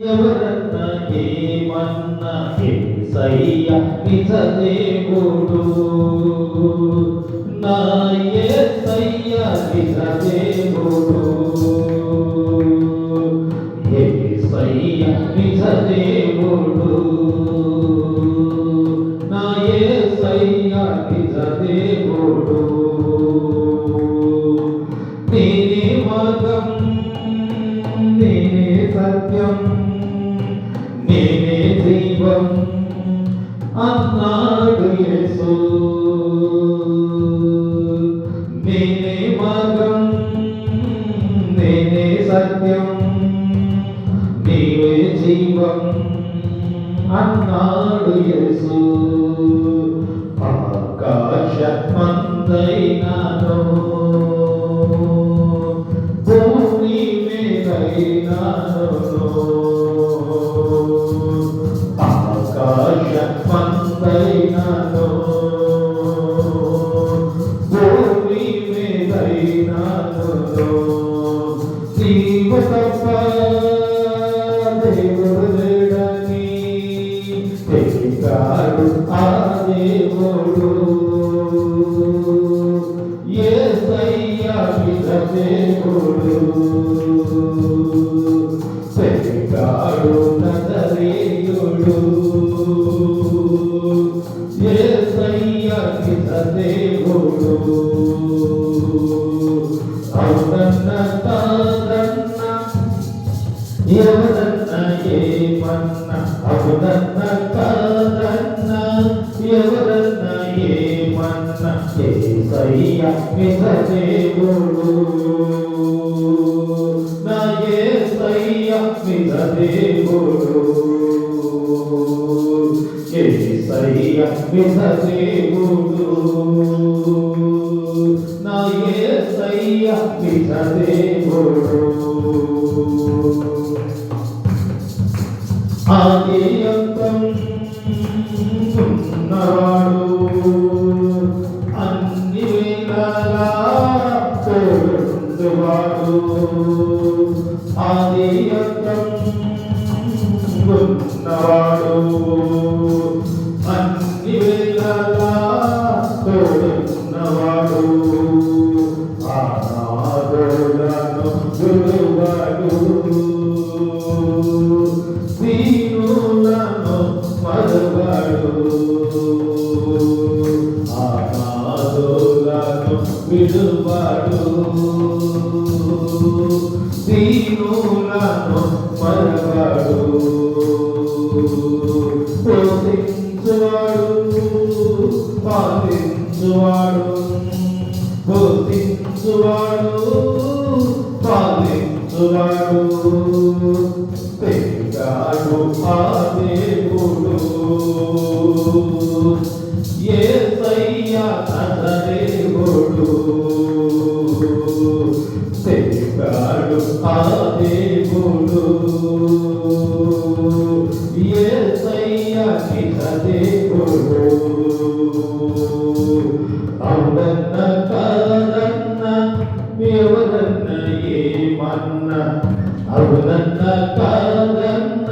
ఎవరన్న ఏమన్న ఏసయ్య నిజ దేవుడు నా ఏసయ్య నిజ దేవుడు ദൈവം അന്നാകയേസു നിന്നെ മകം നിന്നെ സത്യം നീവേ ജീവം അന്നാകയേസു ആകാശമന്തൈന తెలిపాడు ఆ దేవుడు యేసయ్య మీద దేవుడు తెలిపాడు నజరేయుడు యేసయ్య మీద దేవుడు అవునన్న తాదన్న ఎవరన్న ఏమన్న అవునన్న కాదన్న ఎవరన్న ఏమన్న ఏసయ్య మిథ దేవుడు నా ఏసయ్య మిథ దేవుడు ఏసయ్య మిథ దేవుడు. నా ఏసయ్య మిథ దేవుడు. ఆదియంతం ఉన్నవాడు అన్ని వేళలా తోడువాడు ఆదియంతం ఉన్నవాడు అన్ని వేళలా ఆనాదోలను దీనులను మరువాడు పోషించువాడు పాలించువాడు బోధించువాడు పాలించువాడు పెరిగాడు ఆ దేవుడు ఏ సయ్యా దేవుడు పెరిగాడు ఆ దేవుడు ఏ సయ్యా దేవుడు. అవునన్న కాదన్న ఎవరన్న ఏమన్న. అవునన్న కాదన్న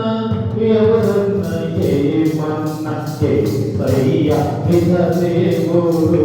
ఎవరన్న ఏమన్న. ఏసయ్య దేవుడు.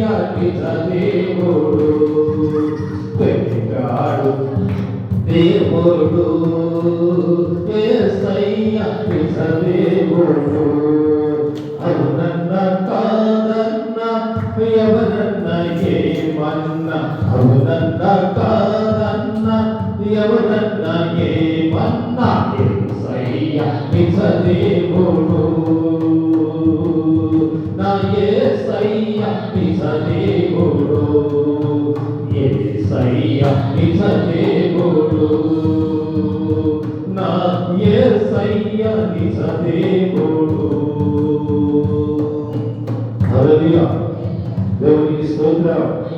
యేసయ్య దేవుడు వెలిగాడు దేవుడు. యేసయ్య నిజ దేవుడు అవునన్న కాదన్న ఎవరన్న ఏమన్న. అవునన్న కాదన్న ఎవరన్న ఏమన్న. యేసయ్య నిజ దేవుడు Aleluia. Deu início do trabalho.